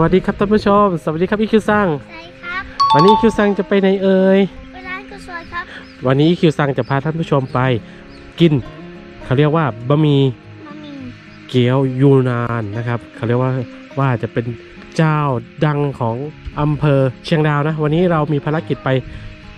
วัสดีครับท่านผู้ชม สวัสดีครับอีคิวซังใช่ครับวันนี้อีคิวซังจะไปไหนเอ่ยไปร้านกระสวยครับ วันนี้อีคิวซังจะพาท่านผู้ชมไป กินเขาเรียกว่าบะหมี่มามีเกี๊ยวยูนานนะครับเขาเรียกว่าว่าจะเป็นเจ้าดังของอำเภอเชียงดาวนะ วันนี้เรามีภารกิจไป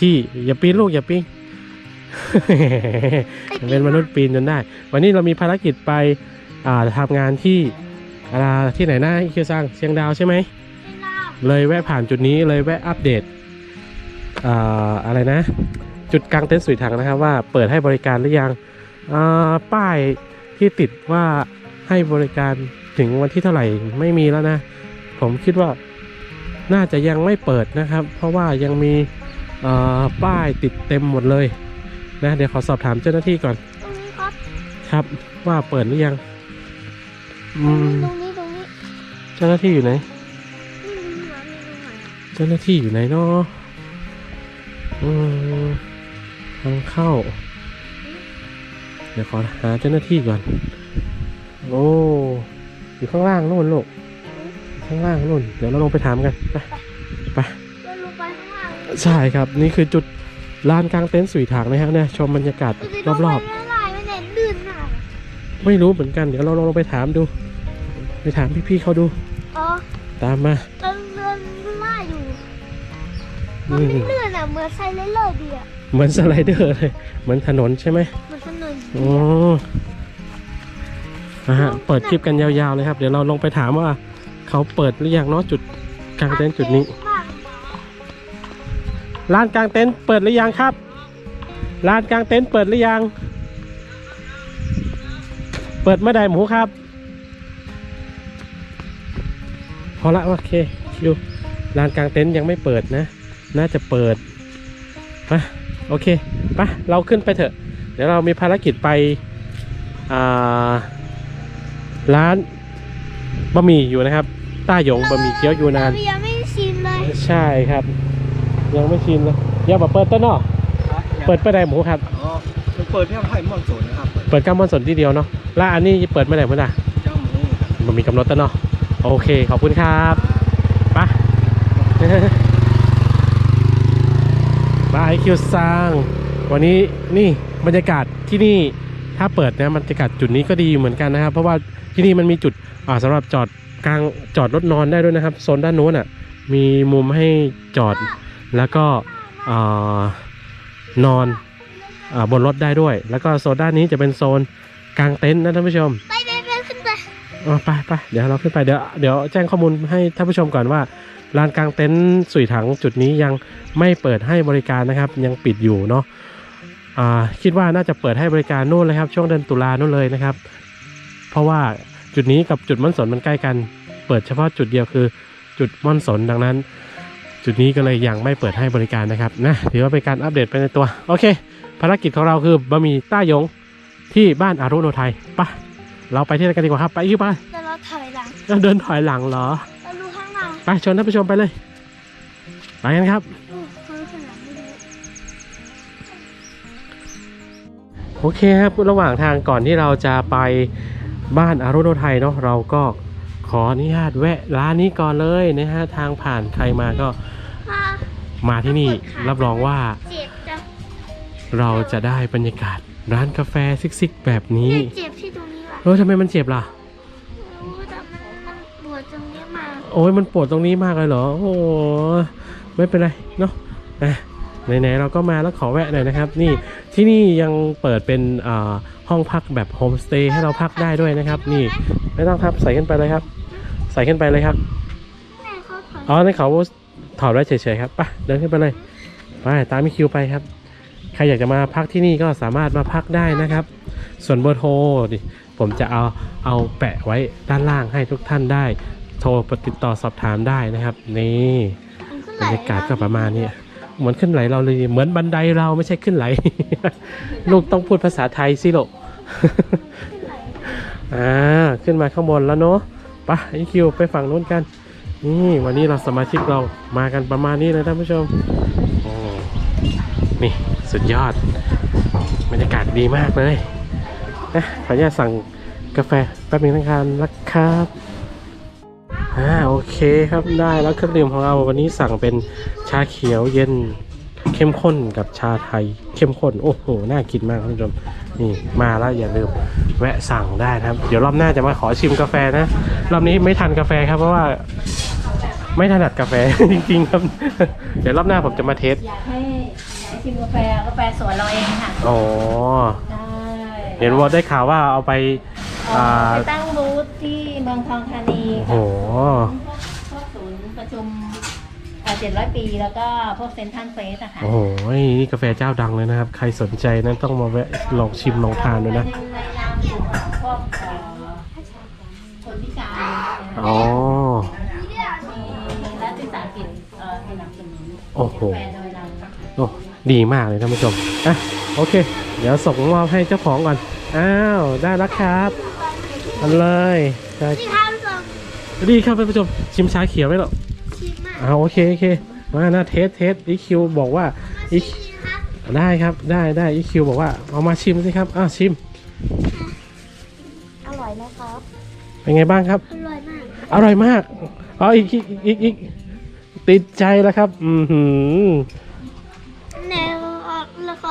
ที่อย่าปีนลูกอย่าปีน เป็นมนุษย์ปีนจนได้ วันนี้เรามีภารกิจไปอ่าทำงานที่ อ่าที่ไหนนะอีคิวซังเชียงดาวใช่ไหมไม่เล่าเลยแวะผ่านจุดนี้เลยแวะอัปเดตอ่าอะไรนะ จุดกลางเต็นท์สุยถังนะครับว่าเปิดให้บริการหรือยังอ่าป้ายที่ติดว่าให้บริการถึงวันที่เท่าไหร่ไม่มีแล้วนะ ผมคิดว่าน่าจะยังไม่เปิดนะครับ เพราะว่ายังมีอ่าป้ายติดเต็มหมดเลยนะเดี๋ยวขอสอบถามเจ้าหน้าที่ก่อนตรงนี้ครับครับว่าเปิดหรือยังต อืรงมนี้ตรงนี้ตรงนี้เจ้าหน้าที่อยู่ไหนนี่มีหัวมีหัวเจ้าหน้าที่อยู่ไหนเนาะอืมทางเข้า เดี๋ยวขอหาเจ้าหน้าที่ก่อน โอ้อยู่ข้างล่างนู่นลูกข้างล่างนู่น เดี๋ยวเราลงไปถามกัน ไปไปเราลงไปข้างล่างใช่ครับ นี่คือจุดลานกลางเต็นท์สุยถางนะครับเนี่ยชมบรรยากาศดูสิรอบลงไปไม่ได้ไม่เห็นลื่นมากๆไม่รู้เหมือนกัน เดี๋ยวเราลองไปถามดู ไปถามพี่ๆเขาดู อ๋อตามมาเราเดินล่าอยู่อืมันมไม่ลื่นอะเหมือนไซเลนเลอร์ดีอะเหมือนสไลเดอร์เลย เหมือนถนนใช่ไหมเหมือนถนนอ๋อนะฮะเปิดคลิปกันยาวๆเลยครับ เดี๋ยวเราลงไปถามว่า เขาเปิดหรือยังเนาะจุดกลางเต็นท์จุดนี้มากลานกลางเต็นท์เปิดหรือยังครับลานกลางเต็นท์เปิดหรือยัง เปิดเมื่อใดหมูครับ อละโอเคคิวลานกลางเต็นท์ยังไม่เปิดนะ น่าจะเปิดไปโอเคไปเราขึ้นไปเถอะ เดี๋ยวเรามีภารกิจไปอ่าร้านบะหมี่อยู่นะครับต้าหยงบะหมี่เกี๊ยวยูนานเรายังไม่ชินเลยใช่ครับ ยังไม่ชินเลยอย่ามาเปิดต้นเนาะเปิดไปได้หมูครับอ๋อเปิดแค่ไผ่หมอนสนนะครับเปิดก้ามอนสนที่เดียวเนาะแล้วอันนี้เปิดเมื่อไหร่เมื่อไหร่เจ้าหมูมันมีกำหนดต้นเนาะ โอเค ขอบคุณครับไปบายคิวซังวันนี้นี่บรรยากาศที่นี่ถ้าเปิดนะบรรยากาศจุดนี้ก็ดีเหมือนกันนะครับ เพราะว่าที่นี่มันมีจุดอ่าสำหรับจอดกลางจอดรถนอนได้ด้วยนะครับโซนด้านโน้นอะมีมุมให้จอดแล้วก็อนอนอบนรถได้ด้วย แล้วก็โซนด้านนี้จะเป็นโซนกลางเต็นท์นะท่านผู้ชม ไปอ๋อไปไปเดี๋ยวเราขึ้นไปเดี๋ยวเดี๋ยวแจ้งข้อมูลให้ท่านผู้ชมก่อนว่าลานกลางเต็นท์สุยถังจุดนี้ยังไม่เปิดให้บริการนะครับ ยังปิดอยู่เนาะคิดว่าน่าจะเปิดให้บริการนู่นเลยครับ ช่วงเดือนตุลานู่นเลยนะครับ เพราะว่าจุดนี้กับจุดม่อนสนมันใกล้กัน เปิดเฉพาะจุดเดียวคือจุดม่อนสนดังนั้น จุดนี้ก็เลยยังไม่เปิดให้บริการนะครับนะถือว่าเป็นการอัปเดตไปในตัวโอเค ภารกิจของเราคือบะหมี่ต้ายงที่บ้านอารุโนไทยไปะ เราไปที่นั่นกันดีกว่าครับ ไปอีกไปแต่เราถอยหลังเราเดินถอยหลังเหรอ เราดูข้างหลังไปชวนท่านผู้ชมไปเลย ไปกันครับ อู้เขาดูข้างหลังไม่ดูโอเคครับ ระหว่างทางก่อนที่เราจะไปบ้านอารุโนไทยเนาะเราก็ขออนุญาตแวะร้านนี้ก่อนเลยนะฮะทางผ่านใครมาก็อ่ามาที่นี่รับรองว่าเจ็บจังเราจะได้บรรยากาศร้านกาแฟซิกๆแบบนี้เนี่ยเจ็บ ที่ตรงนี้ว่ะเออทำไมมันเจ็บล่ะโอ้แต่มันปวดตรงนี้มาโอ้ยมันปวดตรงนี้มากเลยเหรอ โอ้โหไม่เป็นไรเนาะอะไหนๆเราก็มาแล้วขอแวะหน่อยนะครับ นี่ที่นี่ยังเปิดเป็นอ่าห้องพักแบบโฮมสเตย์ให้เราพักได้ด้วยนะครับ นี่ไม่ต้องครับใส่ขึ้นไปเลยครับ ใส่ขึ้นไปเลยครับ แม่เขาถอยอ๋อในเขาถอดไว้เฉยๆครับไปเดินขึ้นไปเลยไปตามมิคิวไปครับ ใครอยากจะมาพักที่นี่ก็สามารถมาพักได้นะครับ ส่วนเบอร์โทรดิ ผมจะเอาเอาแปะไว้ด้านล่างให้ทุกท่านได้ โทรติดต่อสอบถามได้นะครับ นี่มันขึ้นบไหลรรยากาศก็ประมาณนี้เหมือนขึ้นไหลเราเลยเหมือนบันไดเราไม่ใช่ขึ้นไหล ลูกต้องพูดภาษาไทยสิโลกอ่าขึ้นมาข้างบนแล้วเนาะไปะไอคิวไปฝั่งนู้นกัน นี่วันนี้เราสมาชิกเรามากันประมาณนี้เลยท่านผู้ชมโอ้นี่สุดยอดบรรยากาศดีมากเลย นะขออนุญาตสั่งกาแฟแป๊บนึงนะครับนะครับอ่าโอเคครับได้แล้วเครื่องดื่มของเราวันนี้สั่งเป็นชาเขียวเย็นเข้มข้นกับชาไทยเข้มข้นโอ้โหน่ากินมากท่านผู้ชมนี่มาแล้วอย่าลืมแวะสั่งได้นะครับ เดี๋ยวรอบหน้าจะมาขอชิมกาแฟนะรอบนี้ไม่ทันกาแฟครับเพราะว่าไม่ถนัดกาแฟ จริงๆครับ เดี๋ยวรอบหน้าผมจะมาเทสอยากให้อยากให้ชิมกาแฟกาแฟสวนเราเองค่ะอ๋อได้ เห็นว่าได้ข่าวว่าเอาไปอ๋ออ่าไปตั้งบูธที่เมืองทองธานีโอ้โหพวกศูนย์ประชุมเจ็ดร้อยปีแล้วก็พวกเซ็นทรัลเฟสอะค่ะ โอ้โห นี่กาแฟเจ้าดังเลยนะครับ ใครสนใจนั้นต้องมาแวะลองชิมลองทานดูนะเป็นในนามกลุ่มพวกเอ่อคนพิการอ๋อมีรัฐวิสาหกิจเอ่อสนับสนุนโอ้โหกาแฟโดยเราโอ้ดีมากเลยท่านผู้ชมอะ โอเค เดี๋ยวส่งมอบให้เจ้าของก่อน อ้าว ได้แล้วครับเอันเลยได้ที่ทำส่งดีครับท่านผู้ชม ชิมชาเขียวไหมหรอชิมอะอ้าวโอเคโอเค มานะเทสเทสอีคิวบอกว่าอีชิมครับได้ครับ ได้ได้อีคิวบอกว่า เอามาชิมสิครับอ้าวชิม อร่อยไหมครับเป็นไงบ้างครับ อร่อยมากอร่อยมากอ๋ออีกอีกอีกอีกติดใจแล้วครับ อือหือแนวแล้วก็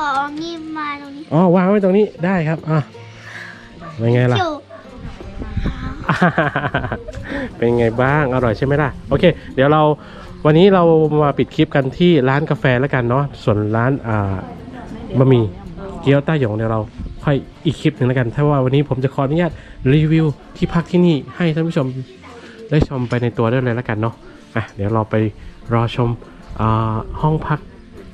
เอานี่มาตรงนี้อ๋อวางไว้ตรงนี้ได้ครับอะเป็นไงล่ะเกี่ยวเป็นไงบ้างอร่อยใช่ไหมล่ะโอเค เดี๋ยวเราวันนี้เรามาปิดคลิปกันที่ร้านกาแฟแล้วกันเนาะส่วนร้านอ่าบะหมี่เกี๊ยวต้าหยงเดี๋ยวเราค่อยอีกคลิปหนึ่งแล้วกันถ้าว่าวันนี้ผมจะขออนุญาตรีวิวที่พักที่นี่ให้ท่านผู้ชมได้ชมไปในตัวด้วยเลยแล้วกันเนาะอะเดี๋ยวเราไปรอชมอ่าห้องพัก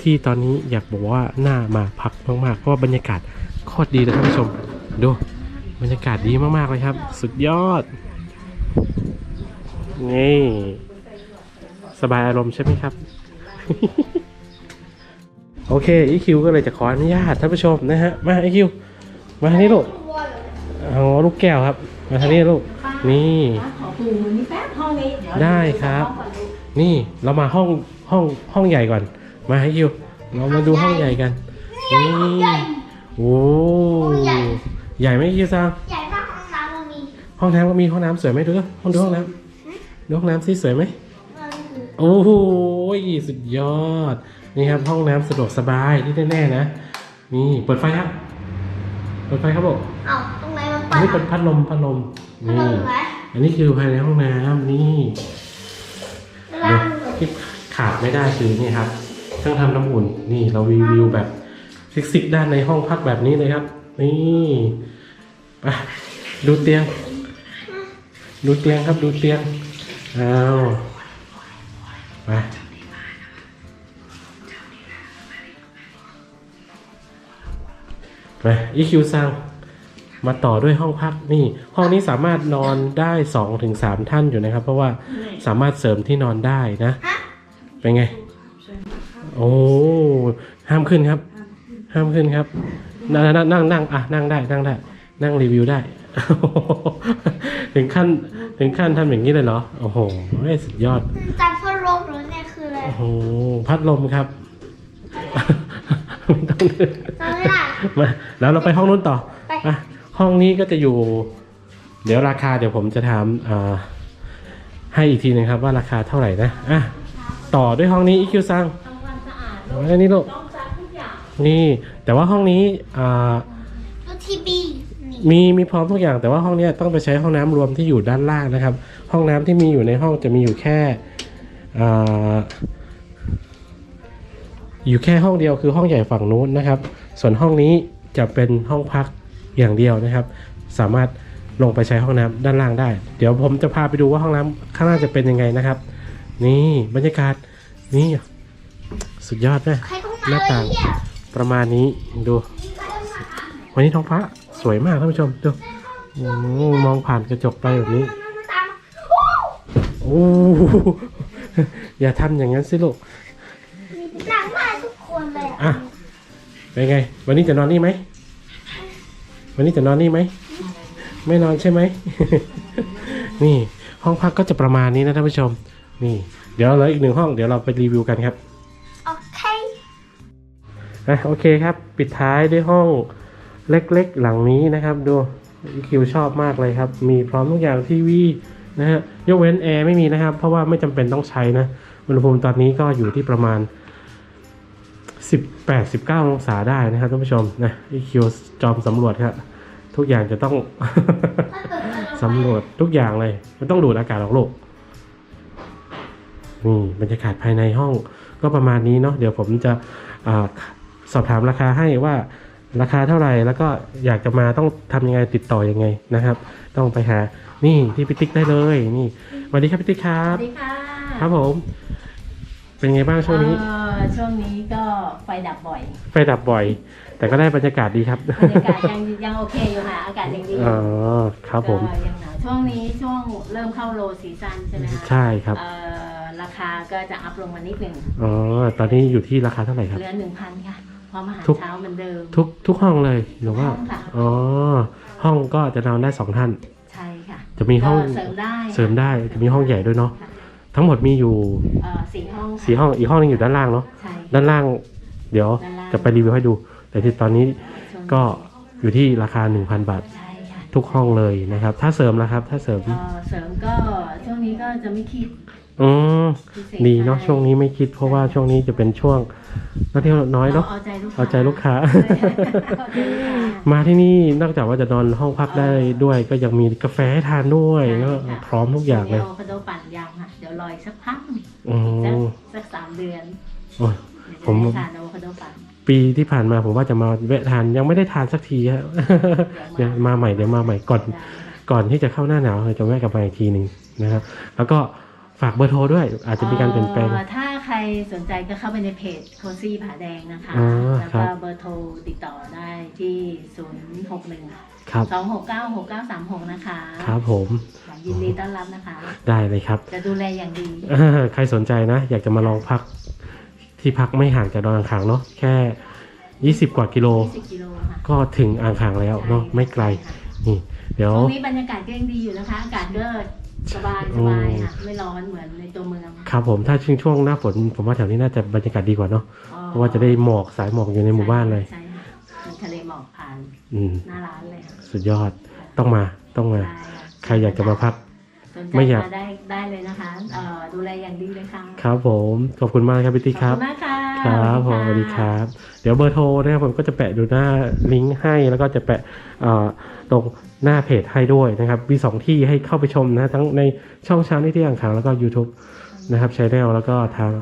ที่ตอนนี้อยากบอกว่าน่ามาพักมากๆ เพราะว่าบรรยากาศโคตรดีเลยท่านผู้ชม ดูบรรยากาศดีมากๆเลยครับ สุดยอด นี่ สบายอารมณ์ใช่ไหมครับ โอเคอีคิวก็เลยจะขออนุญาตท่านผู้ชมนะฮะ มาอีคิวมาทางนี้ลูกเอาลูกแก้วครับ มาทางนี้ลูก นี่ ขอปูนี่แป๊บห้องนี้เดี๋ยวได้ครับ นี่เรามาห้องห้องห้องใหญ่ก่อน มาให้คิวเรามาดูห้องใหญ่กันนี่โอ้ใหญ่ไหมคิวซังใหญ่มากห้องน้ำมันมีห้องน้ำก็มีห้องน้ำสวยไหมดูดิห้องดูห้องน้ำดูห้องน้ำสิสวยไหมมันคือโอ้โหสุดยอด นี่ครับห้องน้ำสะดวกสบายที่แน่ๆนะ นี่เปิดไฟครับเปิดไฟครับบอกเอ้าตรงไหนมันอันปัดนี้เป็นพัดลมพัดลมมันนี่ลงไหมอันนี้คือภายในห้องน้ำนี่เวลาเดี๋ยวที่ขาดไม่ได้คือนี่ครับ เครื่องทำน้ำอุ่น นี่เรารีวิวแบบซิกๆด้านในห้องพักแบบนี้เลยครับ นี่ไปดูเตียง ดูเตียงครับดูเตียงเอาไปไปอีคิวซังมาต่อด้วยห้องพักนี่ ห้องนี้สามารถนอนได้สองถึงสามท่านอยู่นะครับ เพราะว่าสามารถเสริมที่นอนได้นะ เป็นไง โอ้ห้ามขึ้นครับ ห้ามขึ้นครับนั่งนั่งนั่งนั่งอะนั่งได้นั่งได้นั่งรีวิวได้ ถึงขั้นถึงขั้นทำอย่างนี้เลยเหรอ โอ้โหสุดยอดจานพัดลมหรือเนี่ยคืออะไร โอ้โห พัดลมครับไม่ต้องเดินจำไม่ได้มาแล้วเราไปห้องนู้นต่อไปอะห้องนี้ก็จะอยู่ เดี๋ยวราคาเดี๋ยวผมจะถามอ่าให้อีกทีหนึงครับว่าราคาเท่าไหร่นะอะต่อด้วยห้องนี้อีคิวซัง ทำความสะอาดเอาไว้นี่ลูกต้องซักทุกอย่างนี่แต่ว่าห้องนี้อ่าดูทีวีนี่มีมีพร้อมทุกอย่างแต่ว่าห้องเนี้ยต้องไปใช้ห้องน้ำรวมที่อยู่ด้านล่างนะครับ ห้องน้ำที่มีอยู่ในห้องจะมีอยู่แค่อ่าอยู่แค่ห้องเดียวคือห้องใหญ่ฝั่งนู้นนะครับ ส่วนห้องนี้จะเป็นห้องพักอย่างเดียวนะครับ สามารถลงไปใช้ห้องน้ำด้านล่างได้ เดี๋ยวผมจะพาไปดูว่าห้องน้ำข้างล่างจะเป็นยังไงนะครับ นี่บรรยากาศนี่ สุดยอดนะใครต้องหน้ามาเลต่างยเนี่ยประมาณนี้ดู วันนี้ท้องฟ้าสวยมากท่านผู้ชมดูอืมมองผ่านกระจกไปแบบนี้ตามโอ้โอ้โหอย่าทำอย่างนั้นสิลูกหนังมากทุกคนเลยอะเป็นไง วันนี้จะนอนนี่ไหม วันนี้จะนอนนี่ไหม ไม่นอนใช่ไหม นี่ห้องพักก็จะประมาณนี้นะท่านผู้ชม นี่ เดี๋ยวเหลืออีกหนึ่งห้อง เดี๋ยวเราไปรีวิวกันครับโอเค อะโอเคครับ ปิดท้ายด้วยห้องเล็กๆ หลังนี้นะครับ ดูคิวชอบมากเลยครับ มีพร้อมทุกอย่างทีวีนะฮะยกเว้นแอร์ไม่มีนะครับ เพราะว่าไม่จำเป็นต้องใช้นะอุณหภูมิตอนนี้ก็อยู่ที่ประมาณ 18 19 องศาได้นะครับท่านผู้ชมนะอีคิวจอมสำรวจครับทุกอย่างจะต้อง สำรวจทุกอย่างเลย มันต้องดูดอากาศออกโลกนี่บรรยากาศภายในห้องก็ประมาณนี้เนาะเดี๋ยวผมจะอา สอบถามราคาให้ว่าราคาเท่าไหร่แล้วก็อยากจะมาต้องทำยังไงติดต่อยังไงนะครับ ต้องไปหานี่ที่พิติ๊กได้เลยนี่สวัสดีครับพิติ๊กครัสบวัสดีค่ะครับผม เป็นไงบ้างช่วงนี้เอ่อช่วงนี้ก็ไฟดับบ่อย ไฟดับบ่อย แต่ก็ได้บรรยากาศดีครับบรรยากาศยังยังโอเคอยู่ค่ะอากาศยังดีอยู่อ๋อครับผมก็ยังหนาวช่วงนี้ช่วงเริ่มเข้าโลซีซั่นใช่ไหมคะใช่ครับเอ่อราคาก็จะอัพลงมานิดหนึ่งอ๋อตอนนี้อยู่ที่ราคาเท่าไหร่ครับเหลือหนึ่งพันค่ะ พร้อมอาหารทุก เช้าเหมือนเดิม ทุกทุกห้องเลยหรือว่าห้องค่ะ อ๋อห้องก็จะนอนได้สองท่าน ใช่ค่ะจะมีห้องก็เสริมได้เสริมได้จะมีห้องใหญ่ด้วยเนาะค่ะทั้งหมดมีอยู่เอ่อสี่ห้องค่ะสี่ห้องอีกห้องหนึงอยู่ด้านล่างเนาะใช่ด้านล่าง เดี๋ยวด้านล่างจะไปรีวิวให้ดู แต่ที่ตอนนี้ช่วงก็อยู่ที่ราคา 1,000 บาท ใช่ค่ะทุกห้องเลยนะครับ ถ้าเสริมนะครับ ถ้าเสริมเอ่อเสริมก็ช่วงนี้ก็จะไม่คิดอืมพิเศษดีเนาะให้ช่วงนี้ไม่คิดเพราะว่าช่วงนี้จะเป็นช่วง นักเที่ยวน้อยเนาะเอาใจลูกค้าเอาใจลูกค้าเอาใจลูกค้า มาที่นี่นอกจากว่าจะนอนห้องพักได้ด้วย ก็ยังมีกาแฟให้ทานด้วยใช่ก็ค่ะพร้อมทุกอย่างเลยดี๋วอะโวคาโดปั่นยางค่ะเดี๋ยวรออีกสักพักหนึ่งอืสักมสักสามเดือนโอ้ยเดี๋ยวผมจะได้ทานอะโวคาโดปั่นปีที่ผ่านมาผมว่าจะมาแวะทานยังไม่ได้ทานสักทีฮะเดี๋ยวมาใหม่เดี๋ยวมาใหม่ก่อนได้ค่ะก่อนที่จะเข้าหน้าหนาวเราจะแวะกลับมาอีกทีหนึ่งนะครับ แล้วก็ ฝากเบอร์โทรด้วย อาจจะมีการเปลี่ยนแปลง อ่อถ้าใครสนใจก็เข้าไปในเพจโคซี่ผาแดงนะคะอ๋อแล้วครัก็บ เบอร์โทรติดต่อได้ที่ 0 6 1 ครับ 2 6 9 6 9 3 6 นะคะครับผม ยินดีต้อนรับนะคะ ได้เลยครับ จะดูแลอย่างดี เออใครสนใจนะ อยากจะมาลองพัก ที่พักไม่ห่างจากดอยอ่างขางเนาะแค่ 20 กว่ากิโล 20 กิโลค่ะก็ถึงอ่างขางแล้วเนาะไม่ไกล นี่ เดี๋ยวช่วงนี้บรรยากาศก็ยังดีอยู่นะคะ อากาศก็ สบายสบายค่ะไม่ร้อนเหมือนในตัวเมืองครับผมถ้าช่วงช่วงหน้าฝนผมว่าแถวนี้น่าจะบรรยากาศดีกว่าเนาะอ๋อเพราะว่าจะได้หมอกสายหมอกอยู่ในหมู่บ้านเลยใช่ค่ะมีทะเลหมอกผ่านอืมหน้าร้านเลยค่ะสุดยอดต้องมาต้องมาได้ค่ะใครอยากจะมาพักสนใจไม่อยากมาได้ได้เลยนะคะเอ่อดูแลอย่างดีเลยค่ะครับผมขอบคุณมากครับพี่ติ๊กขคอบรับคุณมากค่ะ ครับผมสวัสดีครับ เดี๋ยวเบอร์โทรนะครับผมก็จะแปะดูหน้าลิงก์ให้ แล้วก็จะแปะเอ่อตรงหน้าเพจให้ด้วยนะครับ มีสองที่ให้เข้าไปชมนะทั้งในช่องเช้านี้ที่อ่างขางแล้วก็ YouTube นะครับช anel แล้วก็ทาง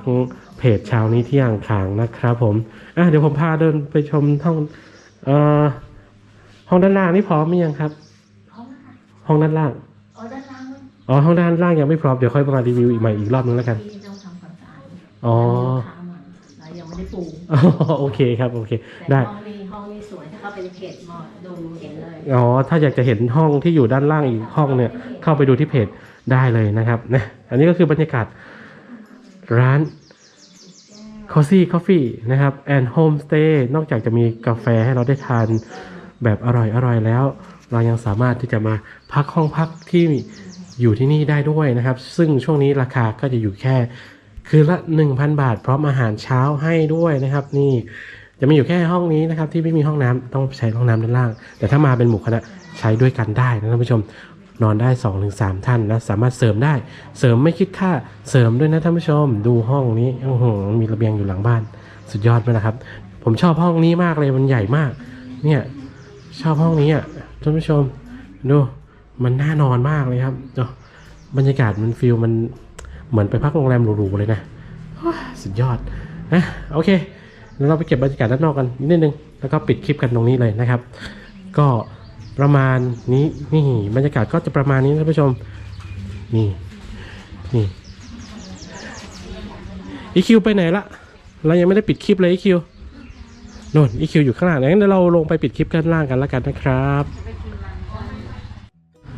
เพจเช้านี้ที่อ่างขางนะครับผมอะเดี๋ยวผมพาเดินไปชมห้องเอ่อห้องด้านล่างนี่พร้อมหรือยังครับ พร้อมค่ะห้องด้านล่างอ๋อด้านล่างมันอ๋อห้องด้านล่างยังไม่พร้อมเดี๋ยวค่อยมารีวิวอีกใหม่อีกรอบนึงแล้วกันที่ต้องทำความ สะอาดอ๋อลูกค้ามาเรายังไม่ได้ปรุงอ๋อโอเคครับโอเค แต่ได้ ห้องนี้ห้องนี้สวยถ้าเข้าไปในเพจมอดูเห็นเลยอ๋อ ถ้าอยากจะเห็นห้องที่อยู่ด้านล่างอีกห้องเนี่ย เข้าไปดูที่เพจได้เลยนะครับนะอันนี้ก็คือบรรยากาศร้าน Cozy Coffee นะครับ and Homestay นอกจากจะมีกาแฟให้เราได้ทานแบบอร่อยอร่อยแล้ว เรายังสามารถที่จะมาพักห้องพักที่อยู่ที่นี่ได้ด้วยนะครับ ซึ่งช่วงนี้ราคาก็จะอยู่แค่ คืนละ 1,000 บาท พร้อมอาหารเช้าให้ด้วยนะครับ นี่จะมีอยู่แค่ห้องนี้นะครับ ที่ไม่มีห้องน้ำต้องใช้ห้องน้ำด้านล่าง แต่ถ้ามาเป็นหมู่คณะใช้ด้วยกันได้นะท่านผู้ชมนอนได้ 2-3 ท่านนะสามารถเสริมได้ เสริมไม่คิดค่าเสริมด้วยนะท่านผู้ชม ดูห้องนี้โอ้โหมีระเบียงอยู่หลังบ้าน สุดยอดไหมนะครับ ผมชอบห้องนี้มากเลยมันใหญ่มาก เนี่ยชอบห้องนี้อะท่านผู้ชม ดูมันน่านอนมากเลยครับบรรยากาศมันฟิลมัน เหมือนไปพักโรงแรมหรูๆเลยนะสุดยอดนะโอเคเดี๋ยวเราไปเก็บบรรยากาศด้านนอกกันนิดนึง แล้วก็ปิดคลิปกันตรงนี้เลยนะครับ ก็ประมาณนี้นี่บรรยากาศก็จะประมาณนี้ท่านผู้ชม นี่นี่อีคิวไปไหนละเรายังไม่ได้ปิดคลิปเลยอีคิวโน่นอีคิวอยู่ข้างล่างงั้นเดี๋ยวเราลงไปปิดคลิปกันล่างกันแล้วกันนะครับ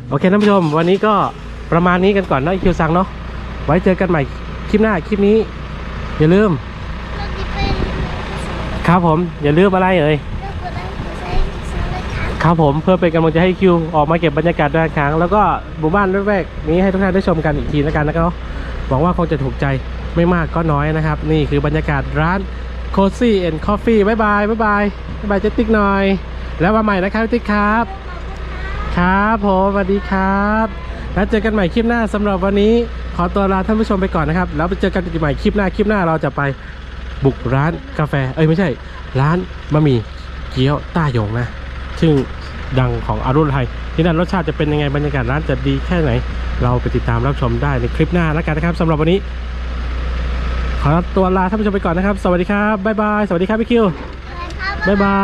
โอเคท่านผู้ชม วันนี้ก็ประมาณนี้กันก่อนนะอีคิวสั่งเนาะ ไว้เจอกันใหม่คลิปหน้าคลิปนี้ อย่าลืม ครับผม อย่าลืมอะไรเอ่ยครับผมเพื่อเป็นกำลังใจให้คิวออกมาเก็บบรรยากาศด้านข้างแล้วก็หมู่บ้านแวกๆนี้ให้ทุกท่านได้ชมกันอีกทีแล้วกันนะครับหวังว่าคงจะถูกใจไม่มากก็น้อยนะครับ นี่คือบรรยากาศร้าน Cozy and Coffee บ๊ายบายบ๊ายบายบ๊ายบายเจติ๊กหน่อย แล้วมาใหม่นะครับติ๊กครับ ครับผมสวัสดีครับ แล้วเจอกันใหม่คลิปหน้าสำหรับวันนี้ ขอตัวลาท่านผู้ชมไปก่อนนะครับ แล้วไปเจอกันใหม่คลิปหน้าคลิปหน้าเราจะไปบุกร้านกาแฟ เอ้ยไม่ใช่ ร้านบะหมี่เกี๊ยวต้าหยงนะ ซึ่งดังของอารุณไทย ที่นั่นรสชาติจะเป็นยังไงบรรยากาศร้านจะดีแค่ไหน เราไปติดตามรับชมได้ในคลิปหน้าแล้วกันนะครับสำหรับวันนี้ ขอตัวลาท่านผู้ชมไปก่อนนะครับ สวัสดีครับบ๊ายบายสวัสดีครับพี่คิวอะไรครับบ๊ายบา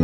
ย